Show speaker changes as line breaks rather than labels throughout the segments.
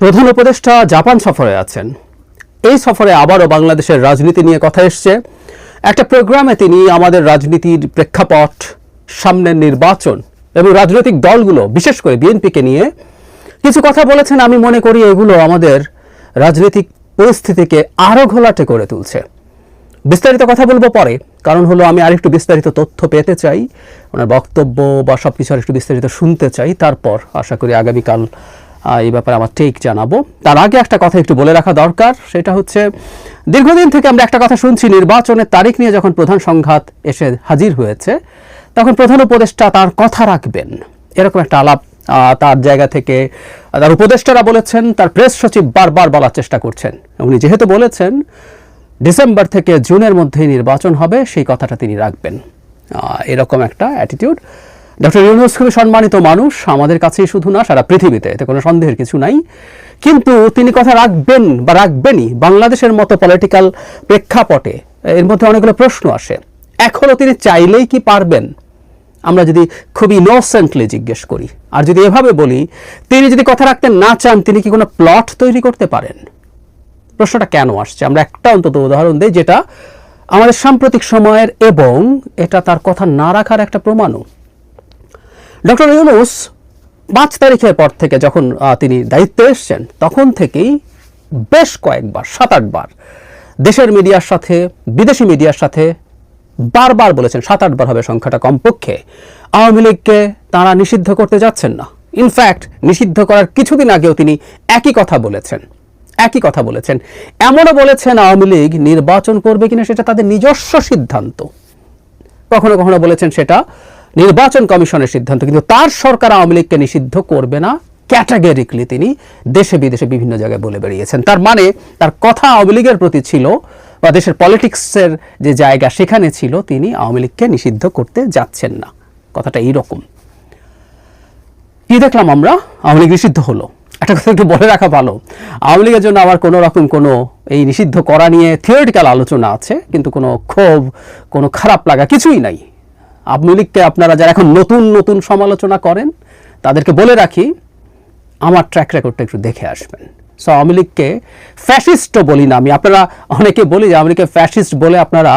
প্রধান উপদেষ্টা জাপান সফরে আছেন। এই সফরে আবারও বাংলাদেশের রাজনীতি নিয়ে কথা এসছে। একটা প্রোগ্রামে তিনি আমাদের রাজনীতির প্রেক্ষাপট, সামনের নির্বাচন এবং রাজনৈতিক দলগুলো, বিশেষ করে বিএনপিকে নিয়ে কিছু কথা বলেছেন। আমি মনে করি এগুলো আমাদের রাজনৈতিক পরিস্থিতিকে আরও ঘোলাটে করে তুলছে। বিস্তারিত কথা বলব পরে, কারণ হলো আমি আরেকটু বিস্তারিত তথ্য পেতে চাই, ওনার বক্তব্য বা সব কিছু আরেকটু বিস্তারিত শুনতে চাই, তারপর আশা করি আগামীকাল এই ব্যাপারে আমার টেক জানাব। তার আগে একটা কথা একটু বলে রাখা দরকার, সেটা হচ্ছে দীর্ঘদিন থেকে আমরা একটা কথা শুনছি, নির্বাচনের তারিখ নিয়ে যখন প্রধান সংঘাত এসে হাজির হয়েছে, তখন প্রধান উপদেষ্টা তার কথা রাখবেন। এরকম একটা আলাপ তার জায়গা থেকে তার উপদেষ্টারা বলেছেন, তার প্রেস সচিব বারবার বলার চেষ্টা করছেন। উনি যেহেতু বলেছেন, ডিসেম্বর থেকে জুনের মধ্যেই নির্বাচন হবে, সেই কথাটা তিনি রাখবেন। এরকম একটা অ্যাটিটিউড ডক্টর ইউনুস খুবই সম্মানিত মানুষ, আমাদের কাছেই শুধু না, সারা পৃথিবীতে। এতে কোনো সন্দেহের কিছু নাই। কিন্তু তিনি কথা রাখবেন বা রাখবেনই বাংলাদেশের মতো পলিটিক্যাল প্রেক্ষাপটে। এর মধ্যে অনেকগুলো প্রশ্ন আসে। এখনও তিনি চাইলেই কি পারবেন? আমরা যদি খুবই ইনোসেন্টলি জিজ্ঞেস করি। আর যদি এভাবে বলি, তিনি যদি কথা রাখতে না চান, তিনি কি কোনো প্লট তৈরি করতে পারেন? প্রশ্নটা কেন আসছে? আমরা একটা অন্তত উদাহরণ দিই, যেটা আমাদের সাম্প্রতিক সময়ের এবং এটা তার কথা না রাখার একটা প্রমাণও। ডক্টর ইউনুস পাঁচ তারিখের পর থেকে যখন তিনি দায়িত্বে এসছেন, তখন থেকেই বেশ কয়েকবার, সাত আটবার দেশের মিডিয়ার সাথে, বিদেশি মিডিয়ার সাথে বারবার বলেছেন, সাত আটবার হবে সংখ্যাটা কমপক্ষে। আওয়ামী লীগকে তারা নিষিদ্ধ করতে যাচ্ছেন না। ইনফ্যাক্ট নিষিদ্ধ করার কিছুদিন আগেও তিনি একই কথা বলেছেন, একই কথা বলেছেন। এমনও বলেছেন আওয়ামী লীগ নির্বাচন করবে কিনা সেটা তাদের নিজস্ব সিদ্ধান্ত। কখনো কখনো বলেছেন সেটা নির্বাচন কমিশনের সিদ্ধান্ত, কিন্তু তার সরকার আওয়ামী লীগকে নিষিদ্ধ করবে না। ক্যাটাগরিকলি তিনি দেশে বিদেশে বিভিন্ন জায়গায় বলে বেরিয়েছেন তার মানে তার কথা আওয়ামী লীগের প্রতি ছিল বা দেশের পলিটিক্সের যে জায়গা সেখানে ছিল, তিনি আওয়ামী লীগকে নিষিদ্ধ করতে যাচ্ছেন না। কথাটা এইরকম। কি দেখলাম আমরা? আওয়ামী লীগ নিষিদ্ধ হলো। একটা কথা একটু বলে রাখা ভালো। আওয়ামী লীগের জন্য আবার কোনো রকম কোনো এই নিষিদ্ধ করা নিয়ে থিওরিটিক্যাল আলোচনা আছে, কিন্তু কোনো ক্ষোভ, কোনো খারাপ লাগা কিছুই নাই। আওয়ামী লীগকে আপনারা যারা এখন নতুন নতুন সমালোচনা করেন, তাদেরকে বলে রাখি, আমার ট্র্যাক রেকর্ডটা একটু দেখে আসবেন। সো আওয়ামী লীগকে ফ্যাসিস্টও বলি না আমি। আপনারা অনেকে বলি যে আওয়ামী লীগকে ফ্যাসিস্ট বলে আপনারা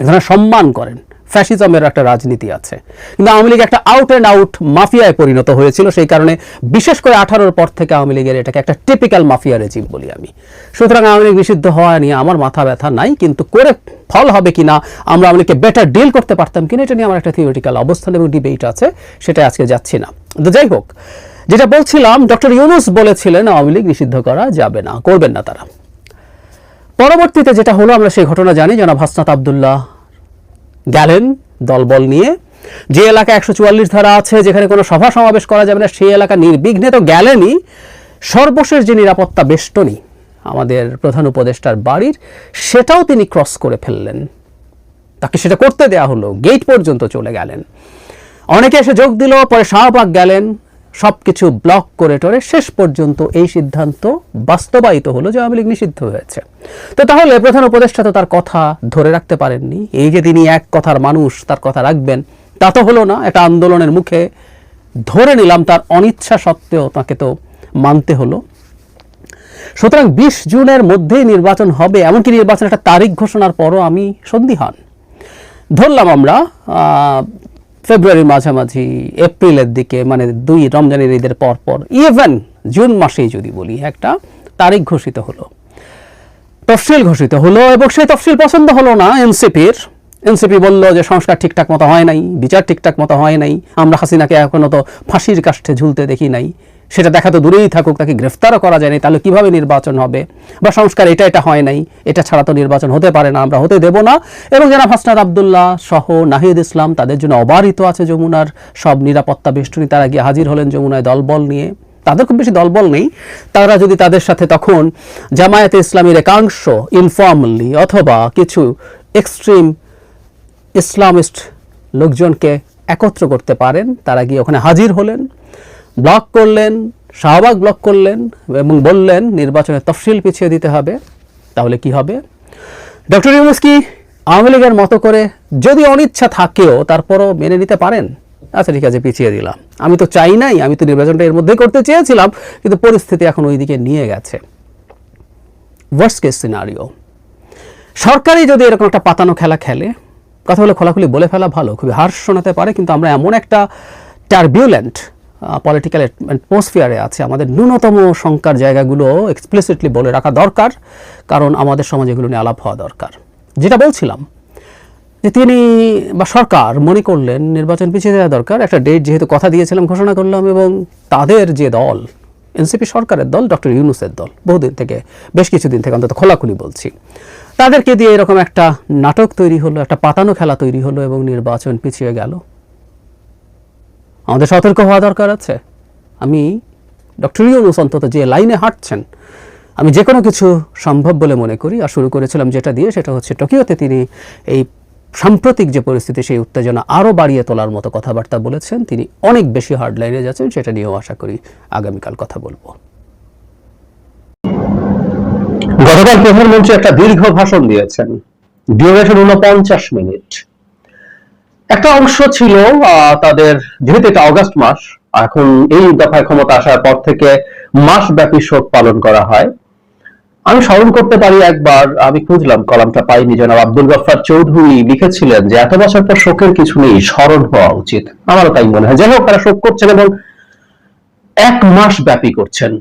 এখানে সম্মান করেন। ফ্যাসিজমের একটা রাজনীতি আছে। কিন্তু আওয়ামী লীগ একটা আউট অ্যান্ড আউট মাফিয়ায় পরিণত হয়েছিল, সেই কারণে বিশেষ করে আঠারোর পর থেকে আওয়ামী লীগের এটাকে একটা টিপিক্যাল মাফিয়া রেজিম বলি আমি। সুতরাং আওয়ামী লীগ নিষিদ্ধ হওয়া নিয়ে আমার মাথা ব্যথা নাই, কিন্তু করে ফল হবে কিনা, আমরা আওয়ামী লীগকে বেটার ডিল করতে পারতাম কিনা, এটা নিয়ে আমার একটা থিওরিটিক্যাল অবস্থান এবং ডিবেট আছে সেটা আজকে যাচ্ছি না। তো যাই হোক, যেটা বলছিলাম ডক্টর ইউনুস বলেছিলেন, আওয়ামী লীগ নিষিদ্ধ করা যাবে না, করবেন না তারা। পরবর্তীতে যেটা হলো, আমরা সেই ঘটনা জানি, জনাব হাসনাত আবদুল্লাহ গেলেন দলবল নিয়ে। যে এলাকা একশো চুয়াল্লিশ ধারা আছে, যেখানে কোনো সভা সমাবেশ করা যাবে না, সেই এলাকা নির্বিঘ্নে তো গেলেনই। সর্বশেষ যে নিরাপত্তা বেষ্টনী আমাদের প্রধান উপদেষ্টার বাড়ির, সেটাও তিনি ক্রস করে ফেললেন। তাকে সেটা করতে দেয়া হলো, গেট পর্যন্ত চলে গেলেন। অনেকে এসে যোগ দিল, পরে শাহবাগ গেলেন সব কিছু ব্লক করে টরে শেষ পর্যন্ত এই সিদ্ধান্ত বাস্তবায়িত হলো যে আওয়ামী লীগ নিষিদ্ধ হয়েছে। তো তাহলে প্রধান উপদেষ্টা তো তার কথা ধরে রাখতে পারেননি। এই যে তিনি এক কথার মানুষ, তার কথা রাখবেন, তা তো হলো না একটা আন্দোলনের মুখে ধরে নিলাম, তার অনিচ্ছা সত্ত্বেও তাকে তো মানতে হলো। সুতরাং বিশ জুনের মধ্যেই নির্বাচন হবে, এমনকি নির্বাচনের একটা তারিখ ঘোষণার পরও আমি সন্দিহান। ধরলাম আমরা ফেব্রুয়ারির মাঝামাঝি, এপ্রিলের দিকে মানে দুই রমজানের ঈদের পর ইভেন জুন মাসেই যদি বলি, একটা তারিখ ঘোষিত হলো। তফসিল ঘোষিত হলো এবং সেই তফসিল পছন্দ হলো না এনসিপির। এনসিপি বলল যে সংস্কার ঠিকঠাক মতো হয় নাই, বিচার ঠিকঠাক মতো হয় নাই, আমরা হাসিনাকে এখনও তো ফাঁসির কাষ্ঠে ঝুলতে দেখি নাই। সেটা দেখা তো দূরেই থাকুক, তাকে গ্রেফতারও করা যায়নি, তাহলে কীভাবে নির্বাচন হবে? বা সংস্কার এটা এটা হয় নাই, এটা ছাড়া তো নির্বাচন হতে পারে না, আমরা হতে দেব না। এবং যারা হাসনাত আবদুল্লাহ সহ নাহিদ ইসলাম তাদের জন্য অবারিত আছে যমুনার সব নিরাপত্তা বেষ্টনী, তারা গিয়ে হাজির হলেন যমুনায় দলবল নিয়ে। তাদের খুব বেশি দলবল নেই, তারা যদি তাদের সাথে তখন জামায়াতে ইসলামীর একাংশ ইনফর্মালি অথবা কিছু এক্সট্রিম ইসলামিস্ট লোকজনকে একত্র করতে পারেন, তারা গিয়ে ওখানে হাজির হলেন। ব্লক করলেন, শাহবাগ ব্লক করলেন এবং বললেন নির্বাচনের তফসিল পিছিয়ে দিতে হবে, তাহলে কি হবে? ডক্টর ইউনুস কি আওয়ামী লীগের মতো করে যদি অনিচ্ছা থাকেও তারপরও মেনে নিতে পারেন? আচ্ছা ঠিক আছে, পিছিয়ে দিলাম। আমি তো চাই নাই, আমি তো নির্বাচনটা এর মধ্যেই করতে চেয়েছিলাম, কিন্তু পরিস্থিতি এখন ওইদিকে নিয়ে গেছে। ওয়ার্স্ট কেস সিনারিও সরকারই যদি এরকম একটা পাতানো খেলা খেলে, কথা বলে খোলাখুলি বলে ফেলা ভালো, খুবই হার্শ শোনাতে পারে, কিন্তু আমরা এমন একটা টার্বিউলেন্ট পলিটিক্যাল অ্যাটমসফিয়ারে আছে। আমাদের ন্যূনতম শঙ্কার জায়গাগুলো এক্সপ্লিসিটলি বলে রাখা দরকার, কারণ আমাদের সমাজে এগুলো নিয়ে আলাপ হওয়া দরকার। যেটা বলছিলাম, যে তিনি বা সরকার মনে করলেন নির্বাচন পিছিয়ে দেওয়া দরকার। একটা ডেট যেহেতু কথা দিয়েছিলাম, ঘোষণা করলাম এবং তাদের যে দল, এনসিপি সরকারের দল, ডক্টর ইউনুসের দল, বহুদিন থেকে, বেশ কিছুদিন থেকে অন্তত খোলাখুলি বলছি। তাদেরকে দিয়ে এরকম একটা নাটক তৈরি হলো, একটা পাতানো খেলা তৈরি হলো এবং নির্বাচন পিছিয়ে গেল। আমাদের সতর্ক হওয়া দরকার আছে। আমি ডক্টর ইউনুস অন্তত যে লাইনে হাঁটছেন, আমি যে কোনো কিছু সম্ভব বলে মনে করি আর শুরু করেছিলাম যেটা দিয়ে সেটা হচ্ছে টোকিওতে তিনি এই সাম্প্রতিক যে পরিস্থিতি, সেই উত্তেজনা আরও বাড়িয়ে তোলার মতো কথাবার্তা বলেছেন। তিনি অনেক বেশি হার্ড লাইনে যাচ্ছেন, সেটা নিয়েও আশা করি আগামীকাল কথা বলব। গতকাল প্রধানমন্ত্রী একটা দীর্ঘ ভাষণ দিয়েছেন। ডিউরেশন উনপঞ্চাশ মিনিট। একটা অংশ ছিল তাদের, যেহেতু এটা অগস্ট মাস, এখন এই দফায় ক্ষমতা আসার পর থেকে মাস ব্যাপী শোক পালন করা হয়। আমি স্মরণ করতে পারি একবার, আমি খুঁজলাম, কলামটা পাইনি, জনাব আব্দুল গফফার চৌধুরী লিখেছিলেন যে, এত বছর পর শোকের কিছু নেই, স্মরণ হওয়া উচিত। আমারও তাই মনে হয়। যাই হোক, তারা শোক করছেন এবং এক মাস ব্যাপী করছেন।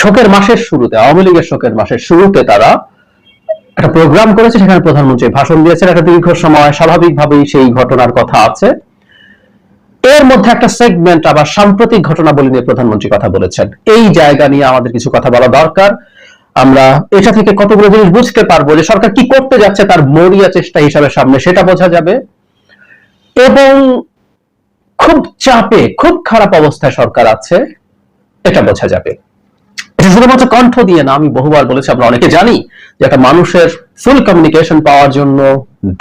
শোকের মাসের শুরুতে, আওয়ামী লীগের শোকের মাসের শুরুতে তারা একটা প্রোগ্রাম করেছে, সেখানে প্রধানমন্ত্রী ভাষণ দিয়েছেন। একটা দীর্ঘ সময় স্বাভাবিকভাবেই সেই ঘটনার কথা আছে। এর মধ্যে একটা সেগমেন্ট আবার সাম্প্রতিক ঘটনাবলী নিয়ে প্রধানমন্ত্রী কথা বলেছেন। এই জায়গা নিয়ে আমাদের কিছু কথা বলা দরকার। আমরা এটা থেকে কতগুলো জিনিস বুঝতে পারব যে সরকার কি করতে যাচ্ছে, তার মরিয়া চেষ্টা হিসাবে সামনে, সেটা বোঝা যাবে। এবং খুব চাপে, খুব খারাপ অবস্থায় সরকার আছে, এটা বোঝা যাবে। এটা শুধুমাত্র কণ্ঠ দিয়ে না, আমি বহুবার বলেছি, আমরা অনেকে জানি যে একটা মানুষের ফুল কমিউনিকেশন পাওয়ার জন্য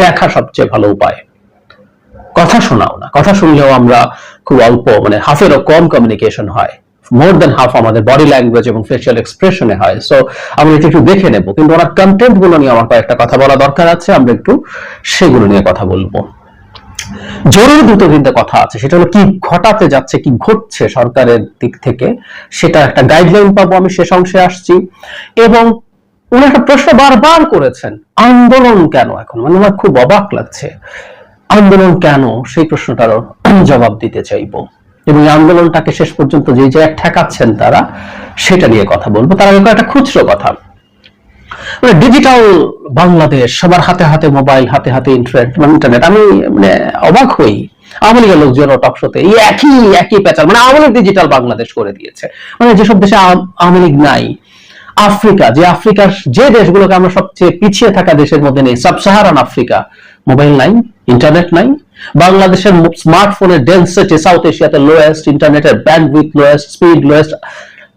দেখা সবচেয়ে ভালো উপায়। কথা শোনাও না। কথা শুনলেও আমরা খুব অল্প মানে হাফেরও কম কমিউনিকেশন হয়। মোর দেন হাফ আমাদের বডি ল্যাঙ্গুয়েজ এবং ফেশিয়াল এক্সপ্রেশনে হয়। সো আমরা এটা একটু দেখে নেব। কিন্তু ওনার কন্টেন্টগুলো নিয়ে আমার কয়েকটা কথা বলা দরকার আছে, আমরা একটু সেগুলো নিয়ে কথা বলব। জরুরি দুটো তিনটে কথা আছে। সেটা হলো, কি ঘটাতে যাচ্ছে, কি ঘটছে সরকারের দিক থেকে, সেটা একটা গাইডলাইন পাবো আমি, শেষ অংশে আসছি। এবং উনি একটা প্রশ্ন বারবার করেছেন, আন্দোলন কেন এখন? মানে আমার খুব অবাক লাগছে। আন্দোলন কেন? সেই প্রশ্নটারও জবাব দিতে চাইব। এবং আন্দোলনটাকে শেষ পর্যন্ত যে জায়গায় ঠেকাচ্ছেন তারা, সেটা নিয়ে কথা বলব। তার আগে একটা খুচরো কথা। মানে ডিজিটাল বাংলাদেশ, সবার হাতে হাতে মোবাইল হাতে হাতে ইন্টারনেট ইন্টারনেট আমি মানে অবাক হই। আওয়ামী লীগের লোকজন টক শোতে এই একই একই প্যাচার মানে আওয়ামী ডিজিটাল বাংলাদেশ করে দিয়েছে। মানে যেসব দেশে আওয়ামী লীগ নাই, আফ্রিকা, যে আফ্রিকার, যে দেশগুলোকে আমরা সবচেয়ে পিছিয়ে থাকা দেশের মধ্যে নেই সাব সাহারান আফ্রিকা মোবাইল নাই ইন্টারনেট নাই। বাংলাদেশের স্মার্টফোনের ডেন্সিটি সাউথ এশিয়াতে লোয়েস্ট ইন্টারনেটের ব্যান্ডউইথ লোয়েস্ট স্পিড লোয়েস্ট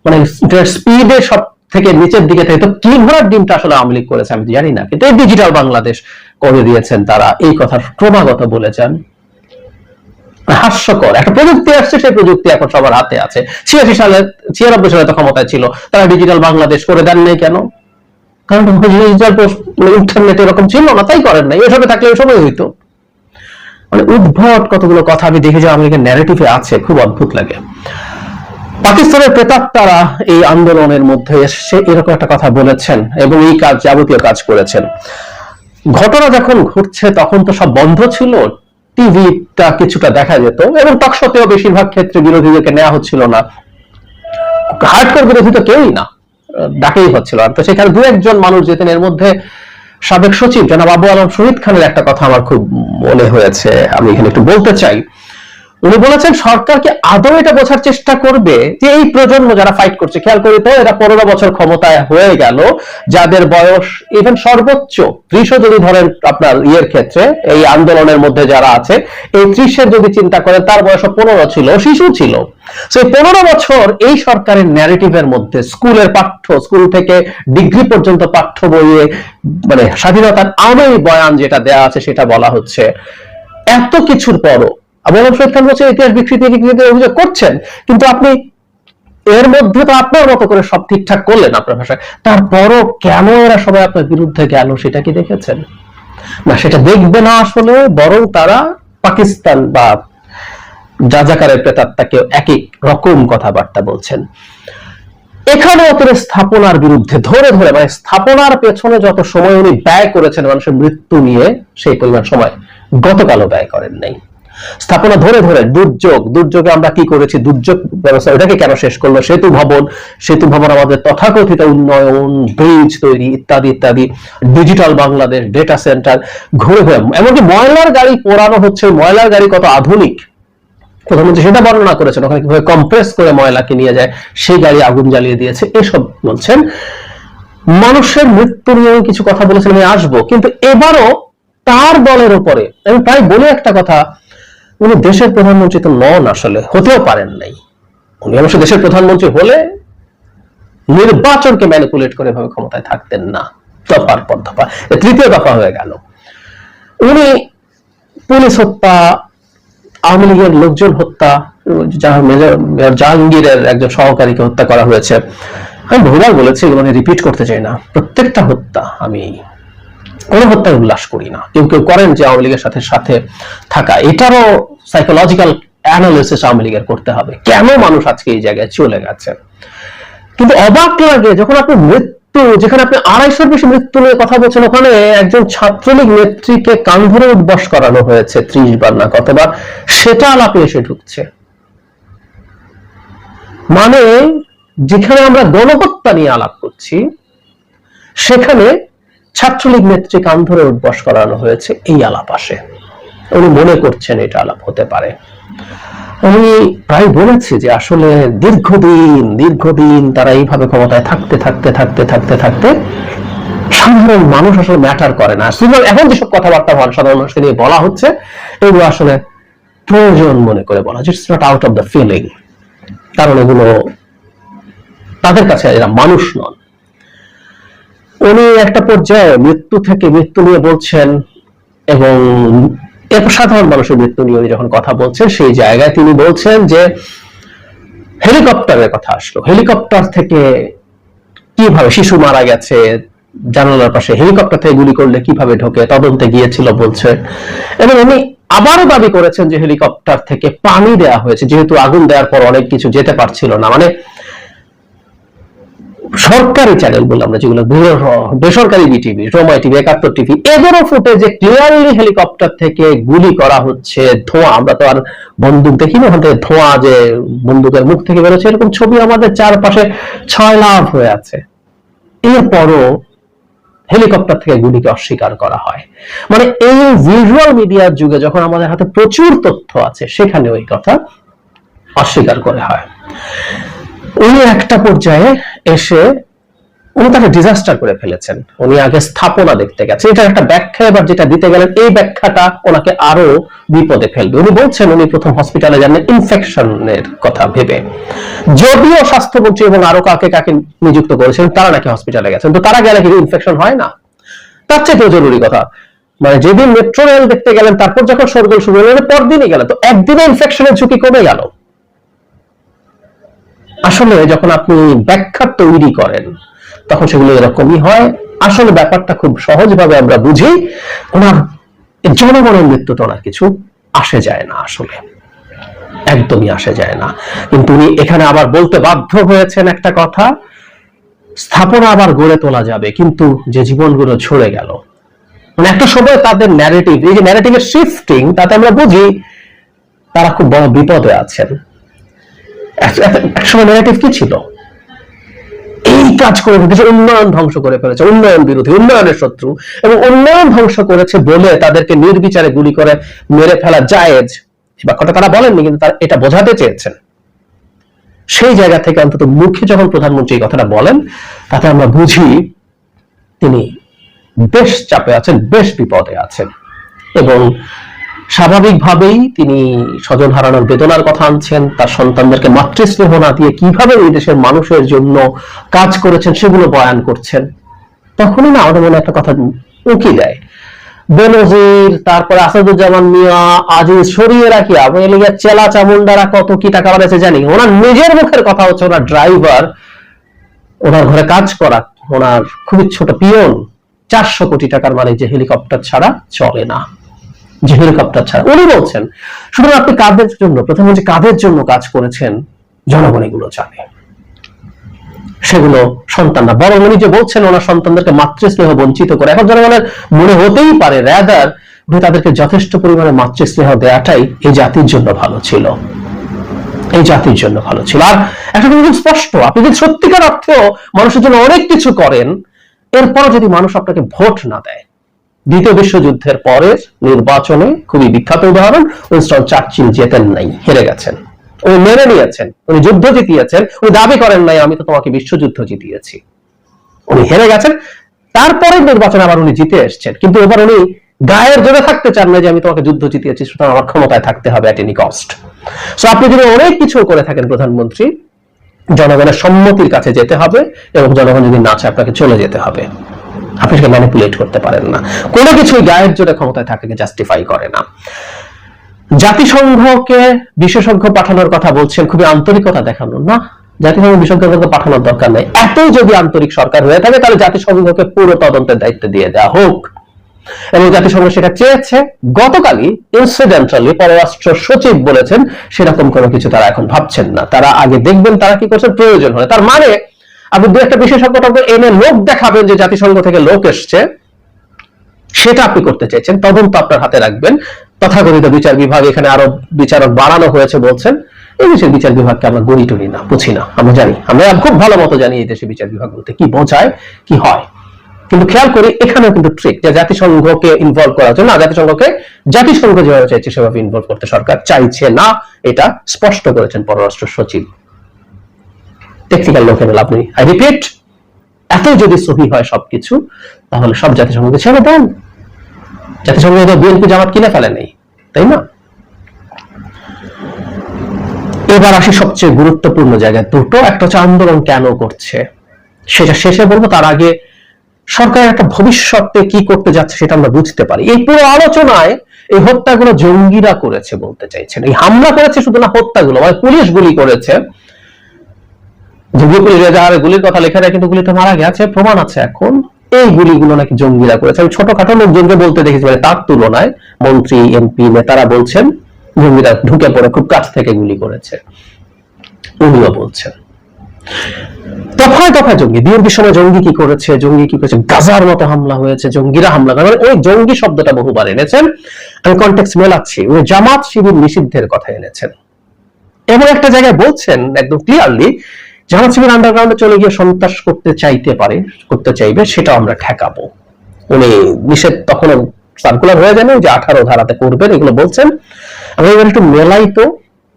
মানে স্পিডে সব থেকে নিচের দিকে থেকে। তো কি ঘোড়ার ডিমটা আসলে আওয়ামী লীগ করেছে আমি জানি না। কিন্তু এই ডিজিটাল বাংলাদেশ করে দিয়েছেন তারা, এই কথা ক্রমাগত বলেছেন। হাস্যকর, একটা প্রযুক্তি আসছে, সেই প্রযুক্তি এখন সবার হাতে আছে। ছিয়াশি সালে, ছিয়ানব্বই সালে তো ক্ষমতায় ছিল। তারা ডিজিটাল বাংলাদেশ করে দেন নাই কেন? কারণ ডিজিটাল ইন্টারনেট এরকম ছিল না, তাই করেন নাই। এসবে থাকলে ওই সময় হইতো। মানে উদ্ভট কতগুলো কথা আমি দেখি যে আমেরিকার ন্যারেটিভে আছে, খুব অদ্ভুত লাগে। পাকিস্তানের প্রেতাত্মারা এই আন্দোলনের মধ্যে এসে এরকম একটা কথা বলেছেন এবং এই কাজ যাবতীয় কাজ করেছেন। ঘটনা যখন ঘটছে, তখন তো সব বন্ধ ছিল, টিভিটা কিছুটা দেখা যেত এবং টকশোতেও বেশিরভাগ ক্ষেত্রে বিরোধীদেরকে নেওয়া হচ্ছিল না। হার্ডকোর বিরোধী তো কেউই না, ডাকেই হচ্ছিল। আর তো সেখানে দু একজন মানুষ যেতেন, এর মধ্যে সাবেক সচিব জনাব আবু আলম শহীদ খানের একটা কথা আমার খুব মনে হয়েছে, আমি এখানে একটু বলতে চাই। উনি বলেছেন, সরকারকে আদৌ এটা বোঝার চেষ্টা করবে যে এই প্রজন্ম যারা ফাইট করছে, খেয়াল করি তো, এরা পনেরো বছর ক্ষমতায় হয়ে গেল, যাদের বয়স ইভেন সর্বোচ্চ ত্রিশও যদি ধরেন আপনার ইয়ের ক্ষেত্রে, এই আন্দোলনের মধ্যে যারা আছে, এই ত্রিশের যদি চিন্তা করেন, তার বয়স পনেরো ছিল, শিশু ছিল। সেই পনেরো বছর এই সরকারের ন্যারেটিভের মধ্যে, স্কুলের পাঠ্য, স্কুল থেকে ডিগ্রি পর্যন্ত পাঠ্য বইয়ে মানে স্বাধীনতার আমের বয়ান যেটা দেয়া আছে, সেটা বলা হচ্ছে। এত কিছুর পরও আবু আলম খান বলছে ইতিহাস বিকৃতি বিকৃতি অভিযোগ করছেন, কিন্তু আপনি এর মধ্যে তো আপনার মতো করে সব ঠিকঠাক করলেন আপনার ভাষায়। তারপরও কেন এরা সবাই আপনার বিরুদ্ধে গেল সেটা কি দেখেছেন? না, সেটা দেখবে না আসলে, বরং তারা পাকিস্তান বা
যাজাকারের প্রেতাত্মাকে একই রকম কথাবার্তা বলছেন। এখানেও তিনি স্থাপনার বিরুদ্ধে ধরে ধরে মানে স্থাপনার পেছনে যত সময় উনি ব্যয় করেছেন, মানুষের মৃত্যু নিয়ে সেই পরিমাণ সময় গতকালও ব্যয় করেন নাই। স্থাপনা ধরে ধরে দুর্যোগ, দুর্যোগে আমরা কি করেছি? দুর্যোগ ব্যবস্থা ওটাকে কেন শেষ করল? সেতু ভবন সেতু ভবন আমাদের তথাকথিত উন্নয়ন, ব্রিজ তৈরি ইত্যাদি ইত্যাদি, ডিজিটাল বাংলাদেশ ডেটা সেন্টার ঘুরে ঘুরে। এমনকি ময়লার গাড়ি পোড়ানো হচ্ছে, ময়লার গাড়ি কত আধুনিক। প্রধানমন্ত্রী সেটা বর্ণনা করেছেন, ওখানে কীভাবে কম্প্রেস করে ময়লাকে নিয়ে যায়, সেই গাড়ি আগুন জ্বালিয়ে দিয়েছে, এসব বলছেন। মানুষের মৃত্যু নিয়েও কিছু কথা বলেছেন, আমি আসব। কিন্তু এবারও তার দলের উপরে, আমি প্রায় বলে একটা কথা উনি দেশের প্রধানমন্ত্রী তো নন আসলে, হতেও পারেন নাই। উনি অবশ্য দেশের প্রধানমন্ত্রী হলে নির্বাচনকে ম্যানিপুলেট করে ভাবে ক্ষমতায় থাকতেন না। দফার পর দফা। তৃতীয় দফা হয়ে গেল। উনি পুলিশ হত্যা, আওয়ামী লীগের লোকজন হত্যা জাহাঙ্গীরের একজন সহকারীকে হত্যা করা হয়েছে। আমি বহুবার বলেছি এগুলো রিপিট করতে চাই না। প্রত্যেকটা হত্যা আমি কোনো হত্যার উল্লাস করি না। কেউ কেউ করেন যে আওয়ামী লীগের সাথে সাথে থাকা। এটারও সাইকোলজিক্যাল অ্যানালিসিস আওয়ামী লীগের করতে হবে। কেন মানুষ আজকে এই জায়গায় চলে গেছে? কিন্তু অবাক লাগে যখন আপনি মৃত্যু, যেখানে আপনি আড়াইশোর বেশি মৃত্যু নিয়ে কথা বলছেন, ওখানে একজন ছাত্রলীগ নেত্রীকে কান ধরে উদ্বাস করানো হয়েছে, ত্রিশ বার না কতবার। সেটা আলাপে এসে ঢুকছে। মানে যেখানে আমরা গণহত্যা নিয়ে আলাপ করছি, সেখানে ছাত্রলীগ নেত্রী কান ধরে উদ্বাস করানো হয়েছে এই আলাপ আসে উনি মনে করছেন এটা আলাপ হতে পারে। আমি প্রায় বলেছি যে আসলে দীর্ঘদিন দীর্ঘদিন তারা এইভাবে ক্ষমতায় থাকতে থাকতে থাকতে থাকতে থাকতে সাধারণ মানুষ আসলে ম্যাটার করে না। সিগন্যাল এখন যেসব কথাবার্তা সাধারণ মানুষকে নিয়ে বলা হচ্ছে, এগুলো আসলে প্রয়োজন মনে করে বলা it's not out of the feeling কারণ এগুলো তাদের কাছে এরা মানুষ নন। উনি একটা পর্যায়ে মৃত্যু থেকে মৃত্যু নিয়ে বলছেন এবং এর সাধারণ মানুষের মৃত্যু নিয়ে উনি যখন কথা বলছেন, সেই জায়গায় তিনি বলছেন যে হেলিকপ্টারের কথা আসলো। হেলিকপ্টার থেকে কীভাবে শিশু মারা গেছে, জানালার পাশে হেলিকপ্টার থেকে গুলি করলে কীভাবে ঢোকে, তদন্তে গিয়েছিল বলছে এবং উনি আবারও দাবি করেছেন যে হেলিকপ্টার থেকে পানি দেওয়া হয়েছে, যেহেতু আগুন দেওয়ার পর অনেক কিছু যেতে পারছিল না। মানে সরকারি চ্যানেল বলে আমরা যেগুলো বেসরকারি বিটিভি সময় টিভি একাত্তর টিভি এদেরও ফুটেজে ক্লিয়ারলি হেলিকপ্টার থেকে গুলি করা হচ্ছে, ধোঁয়া। আমরা তো আর বন্দুক দেখি না ওখান থেকে ধোঁয়া যে বন্দুকের মুখ থেকে বেরোচ্ছে, এরকম ছবি আমাদের চারপাশে ছয় লাভ হয়ে আছে। এরপরও হেলিকপ্টার থেকে গুলিকে অস্বীকার করা হয়। মানে এই ভিজুয়াল মিডিয়ার যুগে যখন আমাদের হাতে প্রচুর তথ্য আছে, সেখানে ওই কথা অস্বীকার করে হয়। উনি একটা পর্যায়ে এসে, উনি তাকে ডিজাস্টার করে ফেলেছেন। উনি আগে স্থাপনা দেখতে গেছেন। এটা একটা ব্যাখ্যা, এবার যেটা দিতে গেলেন, এই ব্যাখ্যাটা ওনাকে আরও বিপদে ফেলবে। উনি বলছেন, উনি প্রথম হসপিটালে যান ইনফেকশনের কথা ভেবে। যদিও স্বাস্থ্যমন্ত্রী এবং আরও কাকে কাকে নিযুক্ত করেছেন, তারা নাকি হসপিটালে গেছেন। তো তারা গেলে কি ইনফেকশন হয় না? তার চেয়ে জরুরি কথা। মানে যেদিন মেট্রো রেল দেখতে গেলেন, তারপর যখন সরগোল শুরু হলো পরদিনই গেলেন। তো একদিনে ইনফেকশনের ঝুঁকি কমে গেল। আসলে যখন আপনি ব্যাখ্যা তৈরি করেন, তখন সেগুলো এরকমই হয়। আসলে ব্যাপারটা খুব সহজভাবে আমরা বুঝি, ওনার জনগণের মৃত্যুতে ওনার কিছু আসে যায় না আসলে। একদমই আসে যায় না। কিন্তু উনি এখানে আবার বলতে বাধ্য হয়েছেন একটা কথা, স্থাপনা আবার গড়ে তোলা যাবে, কিন্তু যে জীবনগুলো ঝরে গেল। মানে একটা সময় তাদের ন্যারেটিভ এই যে ন্যারেটিভের শিফটিং তাতে আমরা বুঝি তারা খুব বড় বিপদে আছেন। একসময় নেগেটিভ কি ছিল? এই কাজ করে দেশের উন্নয়ন ধ্বংস করে ফেলেছে, উন্নয়ন বিরোধী, উন্নয়নের শত্রু এবং উন্নয়ন ধ্বংস করেছে বলে তাদেরকে নির্বিচারে গুলি করে মেরে ফেলা জায়েজ। এই বাক্যটা তারা বলেননি, কিন্তু তারা এটা বোঝাতে চেয়েছেন। সেই জায়গা থেকে অন্তত মুখে যখন প্রধানমন্ত্রী এই কথাটা বলেন, তাতে আমরা বুঝি তিনি বেশ চাপে আছেন, বেশ বিপদে আছেন। এবং স্বাভাবিকভাবেই তিনি স্বজন হারানোর বেদনার কথা আনছেন, তার সন্তানদেরকে মাতৃস্নেহ না দিয়ে কীভাবে এই দেশের মানুষের জন্য কাজ করেছেন সেগুলো বয়ান করছেন। তখনই না আমাদের মনে একটা কথা উকি দেয়। বেনজির, তারপরে আসাদুজ্জামান মিয়া, আজিজ সরিয়ে রাখি আমি এলিগের চেলা চামুন্ডারা কত কি টাকা বাড়াচ্ছে জানি। ওনার নিজের মুখের কথা হচ্ছে ওনার ড্রাইভার, ওনার ঘরে কাজ করা, ওনার খুবই ছোট পিয়ন, চারশো কোটি টাকার মানে যে হেলিকপ্টার ছাড়া চলে না। যে হেলিকপ্টার ছাড়া। উনি বলছেন সুতরাং আপনি কাদের জন্য প্রধানমন্ত্রী কাদের জন্য কাজ করেছেন? জনগণ এগুলো জানে। সেগুলো সন্তানরা, বরং উনি যে বলছেন, ওনার সন্তানদেরকে মাতৃস্নেহ বঞ্চিত করে, এখন জনগণের মনে হতেই পারে র্যাদার উনি তাদেরকে যথেষ্ট পরিমাণে মাতৃস্নেহ দেওয়াটাই এই জাতির জন্য ভালো ছিল। এই জাতির জন্য ভালো ছিল। আর একটা কিন্তু স্পষ্ট, আপনি যদি সত্যিকার অর্থেও মানুষের জন্য অনেক কিছু করেন, এরপরও যদি মানুষ আপনাকে ভোট না দেয় দ্বিতীয় বিশ্বযুদ্ধের পরের নির্বাচনে খুবই বিখ্যাত উদাহরণ উইনস্টন চার্চিল জেতেন নাই, হেরে গেছেন। উনি মেনে নিয়েছেন, উনি যুদ্ধ জিতিয়েছেন, উনি দাবি করেন নাই, আমি তো তোমাকে বিশ্বযুদ্ধ জিতিয়েছি। উনি হেরে গেছেন, তারপরের নির্বাচনে আবার উনি জিতে এসেছেন। কিন্তু এবার উনি গায়ের জোরে থাকতে চান না যে, আমি তোমাকে যুদ্ধ জিতিয়েছি, সুতরাং আমার ক্ষমতায় থাকতে হবে অ্যাট এনি কস্ট সো আপনি যদি অনেক কিছু করে থাকেন প্রধানমন্ত্রী, জনগণের সম্মতির কাছে যেতে হবে এবং জনগণ যদি না চায় আপনাকে চলে যেতে হবে। আপনি সেটা ম্যানিপুলেট করতে পারেন না। কোনো কিছুই গায়ের জোরে ক্ষমতায় থাকাকে জাস্টিফাই করে না। জাতিসংঘকে বিশেষজ্ঞ পাঠানোর কথা বলছেন, খুবই আন্তরিকতা দেখানো না? জাতিসংঘ বিশেষজ্ঞকে পাঠানোর দরকার নেই। এতই যদি আন্তরিক সরকার হয়ে থাকে, তাহলে জাতিসংঘকে পুরো তদন্তের দায়িত্ব দিয়ে দেওয়া হোক। এবং জাতিসংঘ সেটা চেয়েছে, গতকালই ইনসিডেন্টালি পররাষ্ট্র সচিব বলেছেন, সেরকম কোনো কিছু তারা এখন ভাবছেন না। তারা আগে দেখবেন তারা কি করছেন, প্রয়োজন হলে। তার মানে আপনি দু একটা বিশেষজ্ঞ এনে লোক দেখাবেন যে জাতিসংঘ থেকে লোক এসছে, সেটা আপনি করতে চাইছেন, তদন্ত আপনার হাতে রাখবেন। তথাকথিত বিচার বিভাগ, এখানে আরও বিচারক বাড়ানো হয়েছে বলছেন। এই দেশের বিচার বিভাগকে আমরা গড়ি টড়ি না, বুঝি না, আমরা জানি। আমরা খুব ভালো মতো জানি এই দেশের বিচার বিভাগ বলতে কি বোঝায়, কি হয়। কিন্তু খেয়াল করি, এখানেও কিন্তু ট্রিক যে জাতিসংঘকে ইনভলভ করার জন্য জাতিসংঘকে জাতিসংঘ যেভাবে চাইছে, সেভাবে ইনভলভ করতে সরকার চাইছে না, এটা স্পষ্ট করেছেন পররাষ্ট্র সচিব। টেকনিক্যাল লোকের লাভ নেই আই রিপিট এত যদি সহি হয় সবকিছু, তাহলে সব জাতিসংঘকে ছেড়ে দেন। জাতিসংঘ তো বিএনপি জামাত কিনে ফেলে নেই, তাই না? এবার আসি সবচেয়ে গুরুত্বপূর্ণ জায়গায়। দুটো, একটা হচ্ছে আন্দোলন কেন করছে? সেটা শেষে বলব, তার আগে সরকারের একটা ভবিষ্যতে কি করতে যাচ্ছে সেটা আমরা বুঝতে পারি। এই পুরো আলোচনায় এই হত্যাগুলো জঙ্গিরা করেছে বলতে চাইছেন। এই হামলা করেছে শুধু না, হত্যাগুলো মানে পুলিশ গুলি করেছে। গুলির কথা লেখা যায়, কিন্তু গুলিতে মারা গেছে, প্রমাণ আছে এখন, এই গুলিগুলো নাকি জঙ্গিরা করেছে। আমি ছোটখাটো লোকজনকে বলতে দেখেছি মানে তার তুলনায় মন্ত্রী এমপি নেতারা বলছেন, জঙ্গিরা ঢুকে পড়ে, খুব কাছ থেকে গুলি করেছে। উনিও বলছেন। জঙ্গি বিএনপির সময় জঙ্গি কি করেছে, জঙ্গি কি করেছে, গাজার মতো হামলা হয়েছে, জঙ্গিরা হামলা করে মানে ওই জঙ্গি শব্দটা বহুবার এনেছেন। আমি কন্টেক্স মেলাচ্ছি, উনি জামাত শিবির নিষিদ্ধের কথা এনেছেন। এবং একটা জায়গায় বলছেন, একদম ক্লিয়ারলি জামাত শিবির আন্ডারগ্রাউন্ডে চলে গিয়ে সন্ত্রাস করতে চাইতে পারে, করতে চাইবে সেটা আমরা ঠেকাবো। উনি নিষেধ তখন সার্কুলার হয়ে যাবে যে আঠারো ধারাতে করবেন, এগুলো বলছেন। আমি এবার একটু মেলাই তো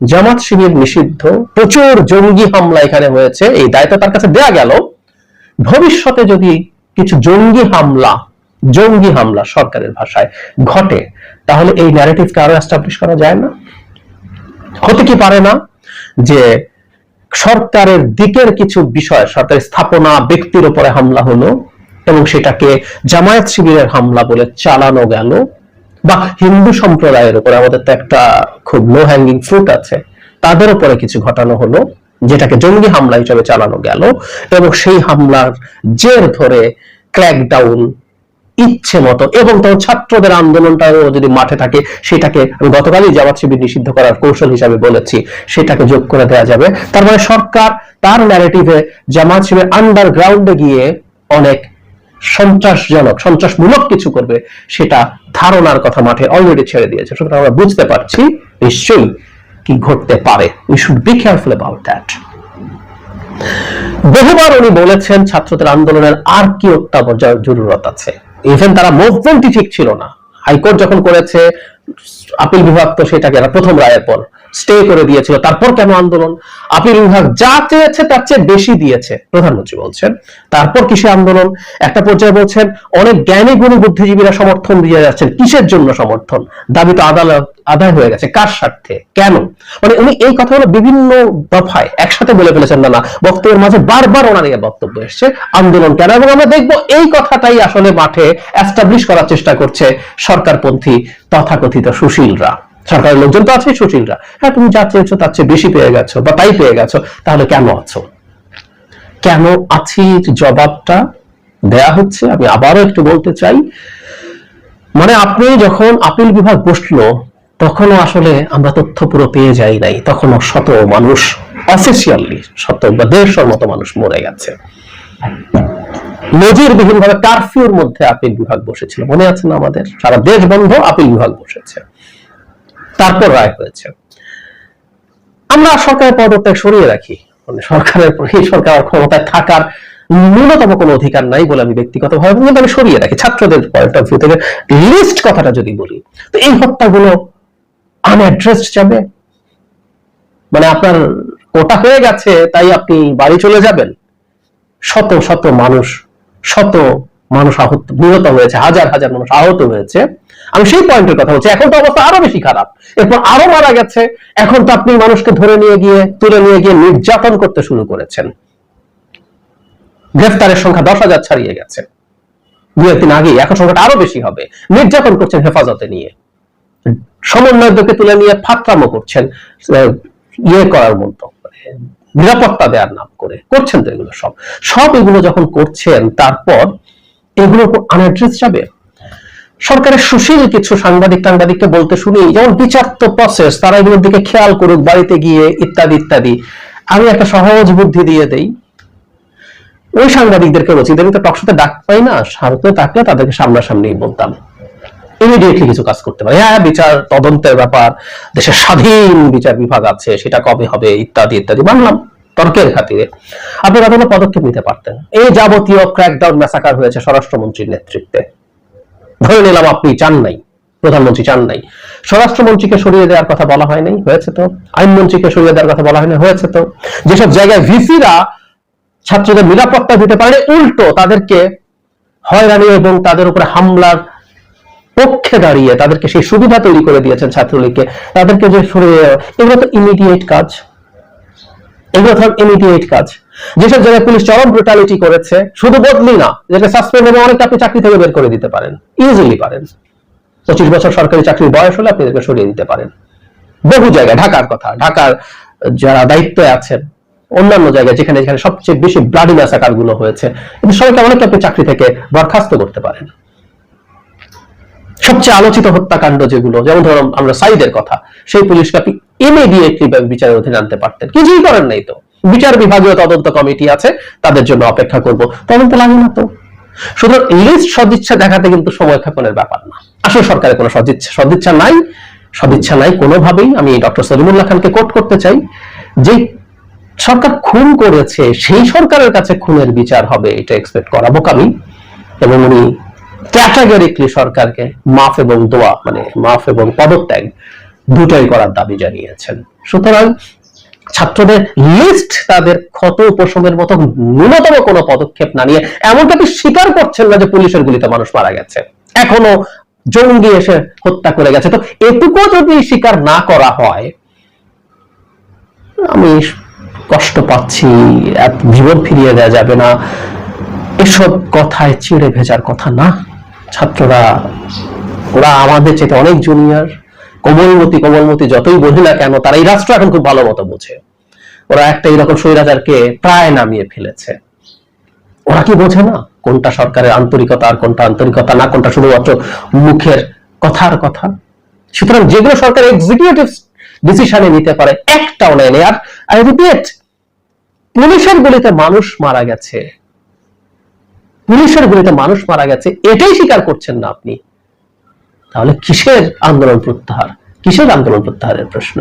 জামাত শিবির নিষিদ্ধ, প্রচুর জঙ্গি হামলা এখানে হয়েছে, এই দায়িত্ব তার কাছে দেয়া গেল। ভবিষ্যতে যদি কিছু জঙ্গি হামলা জঙ্গি হামলা সরকারের ভাষায় ঘটে, তাহলে এই ন্যারেটিভকে আরও এস্টাবলিশ করা যায় না? হতে কি পারে না? যে সরকারের দিকের কিছু বিষয়, সরকারের স্থাপনা, ব্যক্তির উপরে হামলা হলো এবং সেটাকে জামায়াত শিবিরের হামলা বলে চালানো গেল বা হিন্দু সম্প্রদায়ের উপরে আমাদের তো একটা খুব লো হ্যাঙ্গিং ফ্রুট আছে, তাদের উপরে কিছু ঘটানো হলো যেটাকে জঙ্গি হামলা হিসেবে চালানো গেল এবং সেই হামলার জের ধরে ক্র্যাকডাউন ইচ্ছে মতো। এবং তখন ছাত্রদের আন্দোলনটাও যদি মাঠে থাকে, সেটাকে আমি গতকালই জামাত শিবির নিষিদ্ধ করার কৌশল হিসাবে বলেছি, সেটাকে যোগ করে দেওয়া যাবে। তার মানে সরকার তার ন্যারেটিভে জামাত শিবির আন্ডারগ্রাউন্ডে গিয়ে অনেক সন্ত্রাসজনক, সন্ত্রাসমূলক কিছু করবে, সেটা ধারণার কথা মাঠে অলরেডি ছেড়ে দিয়েছে। সুতরাং আমরা বুঝতে পারছি, নিশ্চয়ই কি ঘটতে পারে। We should be careful about that বহুবার উনি বলেছেন, ছাত্রদের আন্দোলনের আর কি অত্যাবর্জার জরুরত আছে। ইভেন তারা মুভমেন্টই ঠিক ছিল না। হাইকোর্ট যখন করেছে আপিল বিভাগ তো সেটাকে প্রথম রায়ের পর স্টে করে দিয়েছিল। তারপর কেন আন্দোলন? আপিল বিভাগ যা চেয়েছে তার চেয়ে বেশি দিয়েছে, প্রধানমন্ত্রী বলছেন। তারপর কিসে আন্দোলন? একটা পর্যায়ে বলছেন, অনেক জ্ঞানী গুণী বুদ্ধিজীবীরা সমর্থন দিয়ে যাচ্ছেন। কিসের জন্য সমর্থন? দাবি তো আদালত আদায় হয়ে গেছে, কার স্বার্থে? কেন? মানে উনি এই কথাগুলো বিভিন্ন দফায় একসাথে বলে ফেলেছেন না বক্তব্যের মাঝে বারবার ওনার এই বক্তব্য এসছে, আন্দোলন কেন? এবং আমরা দেখব এই কথাটাই আসলে মাঠে এস্টাবলিশ করার চেষ্টা করছে সরকারপন্থী তথাকথিত সুশীলরা। সরকারের লোকজন তো আছে সুশীলরা। হ্যাঁ তুমি যা চেয়েছো তার চেয়ে বেশি পেয়ে গেছো বা তাই পেয়ে গেছো, তাহলে কেন আছো? কেন আছি জবাবটা দেয়া হচ্ছে? আমি আবারও একটু বলতে চাই মানে আপনি যখন আপিল বিভাগ বসল তখনও আসলে আমরা তথ্য পুরো পেয়ে যাই নাই। তখনও শত মানুষ অফিসিয়ালি শত বা দেড়শোর মতো মানুষ মরে গেছে। নজিরবিহীন ভাবে কারফিউর মধ্যে আপিল বিভাগ বসেছিল। মনে আছে না আমাদের? সারা দেশ বন্ধ আপিল বিভাগ বসেছে। তারপর রায় হয়েছে। আমরা সরকারের পদত্যাগ সরিয়ে রাখি। মানে সরকারের এই সরকার ক্ষমতায় থাকার ন্যূনতম কোনো অধিকার নাই বলে আমি ব্যক্তিগতভাবে কিন্তু আমি সরিয়ে রাখি। ছাত্রদের পয়েন্ট অফ ভিউ থেকে লিস্ট কথাটা যদি বলি, তো এই হত্যাগুলো আনঅ্যাড্রেসড যাবে? মানে আপনার কোটা হয়ে গেছে, তাই আপনি বাড়ি চলে যাবেন। শত শত মানুষ শত মানুষ আহত, নিহত হয়েছে, হাজার হাজার মানুষ আহত হয়েছে। আমি সেই পয়েন্টের কথা বলছি, এখন তো অবস্থা আরও বেশি খারাপ। এরপর আরও মারা গেছে, এখন তো আপনি মানুষকে ধরে নিয়ে গিয়ে, তুলে নিয়ে গিয়ে নির্যাতন করতে শুরু করেছেন। গ্রেফতারের সংখ্যা দশ হাজার ছাড়িয়ে গেছে। দু একদিন আগে এখন সংখ্যাটা আরও বেশি হবে। নির্যাতন করছেন হেফাজতে নিয়ে। সমন্বয়কদেরকে তুলে নিয়ে ফাত্রামো করছেন ইয়ে করার মতো, নিরাপত্তা দেওয়ার নাম করে করছেন তো এগুলো সব। সব এগুলো যখন করছেন, তারপর এগুলো আনঅ্যাড্রেস যাবে। সরকারের সুশীল কিছু সাংবাদিক টাংবাদিককে বলতে শুনি, যেমন বিচার তো প্রসেস তারা এগুলোর দিকে খেয়াল করুক, বাড়িতে গিয়ে ইত্যাদি ইত্যাদি। আমি একটা সহজ বুদ্ধি দিয়ে দেই। ওই সাংবাদিকদেরকে বলছি, এদের তো টকশোতে ডাক পাই না সামনে থাকলে তাদেরকে সামনাসামনি বলতাম। ইমিডিয়েটলি কিছু কাজ করতে পারে। হ্যাঁ বিচার তদন্তের ব্যাপার, দেশের স্বাধীন বিচার বিভাগ আছে, সেটা কবে হবে, ইত্যাদি ইত্যাদি। মানলাম তর্কের খাতিরে আপনারা কোনো পদক্ষেপ নিতে পারতেন? এই যাবতীয় ক্র্যাকডাউন ম্যাসাকার হয়েছে স্বরাষ্ট্রমন্ত্রীর নেতৃত্বে। ধরে নিলাম আপনি চান নাই, প্রধানমন্ত্রী চান নাই। স্বরাষ্ট্রমন্ত্রীকে সরিয়ে দেওয়ার কথা বলা হয় নাই, হয়েছে তো। আইনমন্ত্রীকে সরিয়ে দেওয়ার কথা বলা হয় না হয়েছে তো। যেসব জায়গায় ভিসিরা ছাত্রদের নিরাপত্তা দিতে পারে, উল্টো তাদেরকে হয়রানি এবং তাদের উপরে হামলার পক্ষে দাঁড়িয়ে তাদেরকে সেই সুবিধা তৈরি করে দিয়েছেন ছাত্রলীগকে। তাদেরকে যে এগুলো তো ইমিডিয়েট কাজ। এগুলো ধর ইমিডিয়েট কাজ। যেসব জায়গায় পুলিশ চরম ব্রুটালিটি করেছে, শুধু বদলি না যেটা সাসপেন্ড এবং অনেকটা আপনি চাকরি থেকে বের করে দিতে পারেন ইজিলি পারেন। পঁচিশ বছর সরকারি চাকরির বয়স হলে আপনি এদেরকে সরিয়ে দিতে পারেন। বহু জায়গায়, ঢাকার কথা, ঢাকার যারা দায়িত্বে আছেন, অন্যান্য জায়গায় যেখানে যেখানে সবচেয়ে বেশি ব্লাডি ম্যাসাকারগুলো হয়েছে। কিন্তু সবাইকে অনেকটা আপনি চাকরি থেকে বরখাস্ত করতে পারেন। সবচেয়ে আলোচিত হত্যাকাণ্ড যেগুলো, যেমন ধরুন আমরা সাইদের কথা, সেই পুলিশকে আপনি ইমিডিয়েটলি বিচারের অধীনে আনতে পারতেন। কিছুই করেন নাই তো। বিচার বিভাগীয় তদন্ত কমিটি আছে, তাদের জন্য অপেক্ষা করব। তদন্ত লাগে না তো। শুধু লিস্ট সদিচ্ছা দেখাতে কিন্তু সময় ক্ষেপণের ব্যাপার না। আসলে সরকারের কোনো সদিচ্ছা সদিচ্ছা নাই। সদিচ্ছা নাই কোনোভাবেই। আমি ডক্টর সলিমুল্লাহ খানকে কোট করতে চাই যে, সরকার খুন করেছে, সেই সরকারের কাছে খুনের বিচার হবে, এটা এক্সপেক্ট করা বোকামি। এবং উনি ক্যাটাগরিকলি সরকারকে মাফ এবং দোয়া মানে মাফ এবং পদত্যাগ দুটাই করার দাবি জানিয়েছেন। সুতরাং ছাত্রদের লিস্ট তাদের ক্ষত উপশমের মতো ন্যূনতম কোনো পদক্ষেপ না নিয়ে এমনটা আপনি স্বীকার করছেন না যে পুলিশের গুলিতে মানুষ মারা গেছে? এখনও জঙ্গি এসে হত্যা করে গেছে। তো এটুকু যদি স্বীকার না করা হয়, আমি কষ্ট পাচ্ছি জীবন ফিরিয়ে দেওয়া যাবে না। এসব কথায় চিড়ে ভেজার কথা না। ছাত্ররা, ওরা আমাদের চেয়ে অনেক জুনিয়র কোমলমতি কোমলমতি যতই বলি না কেন, তারা এই রাষ্ট্র এখন খুব ভালো মতো বোঝে। ওরা একটা এরকম স্বৈরাচারকে প্রায় নামিয়ে ফেলেছে। ওরা কি বোঝে না কোনটা সরকারের আন্তরিকতা আর কোনটা আন্তরিকতা না, কোনটা শুধুমাত্র মুখের কথার কথা? সুতরাং যেগুলো সরকার এক্সিকিউটিভ ডিসিশনে নিতে পারে, একটাও নেয় আর আই রিপিট পুলিশের গুলিতে মানুষ মারা গেছে। পুলিশের গুলিতে মানুষ মারা গেছে, এটাই স্বীকার করছেন না আপনি। তাহলে কিসের আন্দোলন প্রত্যাহার? কিসের আন্দোলন প্রত্যাহারের প্রশ্ন?